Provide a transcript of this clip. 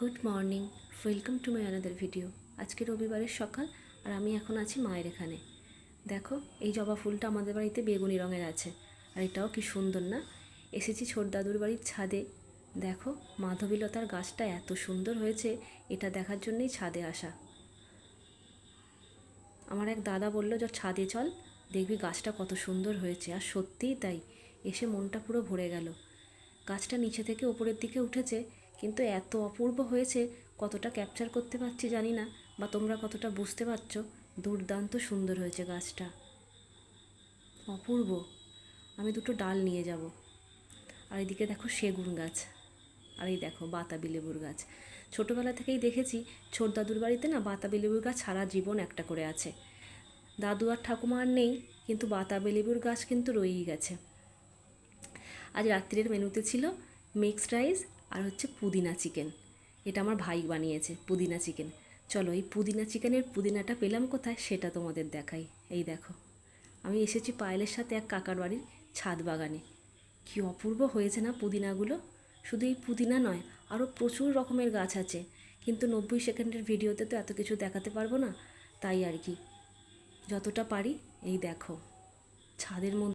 Good morning welcome to my another video আজকে রবিবারের সকাল, আর আমি এখন আছি মায়ের এখানে। দেখো, এই জবা ফুলটা আমাদের বাড়িতে বেগুনি রঙের আছে। আর এটাও কি সুন্দর না? এসেছি ছোট দাদুর বাড়ির ছাদে। দেখো, মাধবীলতার গাছটা এত সুন্দর হয়েছে, এটা দেখার জন্যই ছাদে আসা। আমার এক দাদা বলল যে ছাদে চল, দেখবি গাছটা কত সুন্দর হয়েছে। আর সত্যিই তাই, এসে মনটা পুরো ভরে গেল। গাছটা নিচে থেকে ওপরের দিকে উঠেছে কিন্তু এত অপূর্ব হয়েছে, কতটা ক্যাপচার করতে পারছি জানি না, বা তোমরা কতটা বুঝতে পারছ, দুর্দান্ত সুন্দর হয়েছে গাছটা। অপূর্ব। আমি দুটো ডাল নিয়ে যাব। আর এদিকে দেখো সেগুন গাছ, আর এই দেখো বাতাবি লেবুর গাছ। ছোটোবেলা থেকেই দেখেছি, ছোট দাদুর বাড়িতে না বাতাবি লেবুর গাছ সারা জীবন একটা করে আছে। দাদু আর ঠাকুমা আর নেই, কিন্তু বাতাবি লেবুর গাছ কিন্তু রয়েই গেছে। আজ রাত্রির মেনুতে ছিল মিক্সড রাইস আর হচ্ছে পুদিনা চিকেন। এটা আমার ভাই বানিয়েছে, পুদিনা চিকেন। চলো, এই পুদিনা চিকেনের পুদিনাটা পেলাম কোথায় সেটা তোমাদের দেখাই। এই দেখো, আমি এসেছি পায়েলের সাথে এক কাকার বাড়ির ছাদ বাগানে। কী অপূর্ব হয়েছে না পুদিনাগুলো? শুধু এই পুদিনা নয় আরও প্রচুর রকমের গাছ আছে। কিন্তু নব্বই সেকেন্ডের ভিডিওতে তো এত কিছু দেখাতে পারব না, তাই আর কি। যতটা পারি, এই দেখো, ছাদের মধ্যে